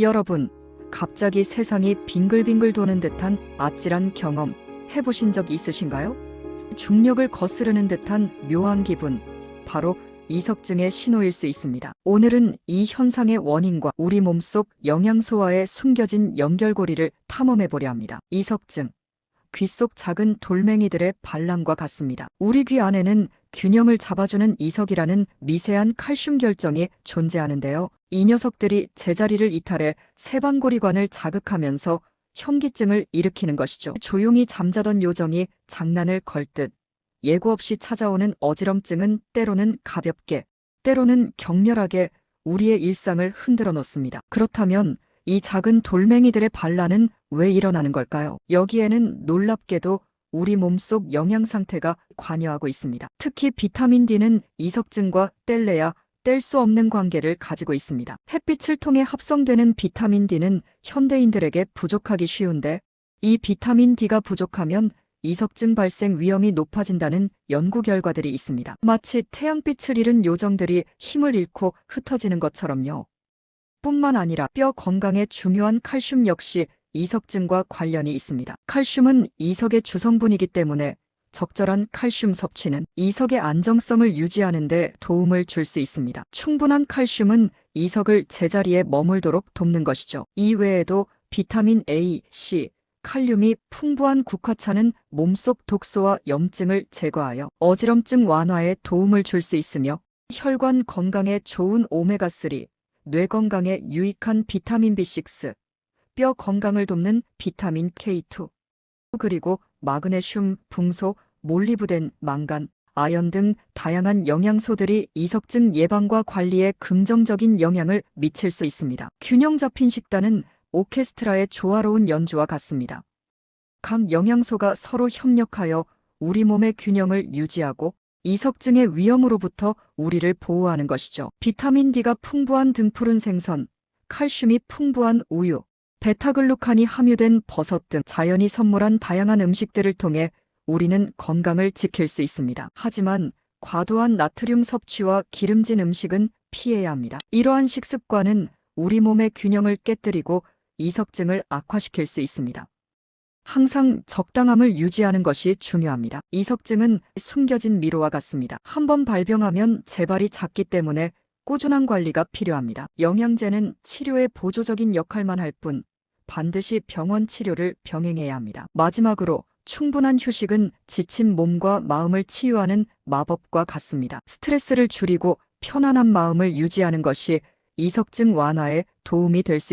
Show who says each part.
Speaker 1: 여러분, 갑자기 세상이 빙글빙글 도는 듯한 아찔한 경험 해보신 적 있으신가요? 중력을 거스르는 듯한 묘한 기분, 바로 이석증의 신호일 수 있습니다. 오늘은 이 현상의 원인과 우리 몸속 영양소와의 숨겨진 연결고리를 탐험해 보려 합니다. 이석증. 귀 속 작은 돌멩이들의 반란과 같습니다. 우리 귀 안에는 균형을 잡아주는 이석이라는 미세한 칼슘 결정이 존재하는데요. 이 녀석들이 제자리를 이탈해 세방고리관을 자극하면서 현기증을 일으키는 것이죠. 조용히 잠자던 요정이 장난을 걸듯 예고 없이 찾아오는 어지럼증은 때로는 가볍게, 때로는 격렬하게 우리의 일상을 흔들어 놓습니다. 그렇다면 이 작은 돌멩이들의 반란은 왜 일어나는 걸까요? 여기에는 놀랍게도 우리 몸속 영양 상태가 관여하고 있습니다. 특히 비타민 D는 이석증과 뗄래야 뗄 수 없는 관계를 가지고 있습니다. 햇빛을 통해 합성되는 비타민 D는 현대인들에게 부족하기 쉬운데 이 비타민 D가 부족하면 이석증 발생 위험이 높아진다는 연구 결과들이 있습니다. 마치 태양빛을 잃은 요정들이 힘을 잃고 흩어지는 것처럼요. 뿐만 아니라 뼈 건강에 중요한 칼슘 역시 이석증과 관련이 있습니다. 칼슘은 이석의 주성분이기 때문에 적절한 칼슘 섭취는 이석의 안정성을 유지하는 데 도움을 줄 수 있습니다. 충분한 칼슘은 이석을 제자리에 머물도록 돕는 것이죠. 이 외에도 비타민 A, C, 칼륨이 풍부한 국화차는 몸속 독소와 염증을 제거하여 어지럼증 완화에 도움을 줄 수 있으며 혈관 건강에 좋은 오메가3, 뇌 건강에 유익한 비타민 B6, 뼈 건강을 돕는 비타민 K2, 그리고 마그네슘, 붕소, 몰리브덴, 망간, 아연 등 다양한 영양소들이 이석증 예방과 관리에 긍정적인 영향을 미칠 수 있습니다. 균형 잡힌 식단은 오케스트라의 조화로운 연주와 같습니다. 각 영양소가 서로 협력하여 우리 몸의 균형을 유지하고 이석증의 위험으로부터 우리를 보호하는 것이죠. 비타민 D가 풍부한 등푸른 생선, 칼슘이 풍부한 우유, 베타글루칸이 함유된 버섯 등 자연이 선물한 다양한 음식들을 통해 우리는 건강을 지킬 수 있습니다. 하지만 과도한 나트륨 섭취와 기름진 음식은 피해야 합니다. 이러한 식습관은 우리 몸의 균형을 깨뜨리고 이석증을 악화시킬 수 있습니다. 항상 적당함을 유지하는 것이 중요합니다. 이석증은 숨겨진 미로와 같습니다. 한번 발병하면 재발이 잦기 때문에 꾸준한 관리가 필요합니다. 영양제는 치료의 보조적인 역할만 할 뿐 반드시 병원 치료를 병행해야 합니다. 마지막으로 충분한 휴식은 지친 몸과 마음을 치유하는 마법과 같습니다. 스트레스를 줄이고 편안한 마음을 유지하는 것이 이석증 완화에 도움이 될 수 있습니다.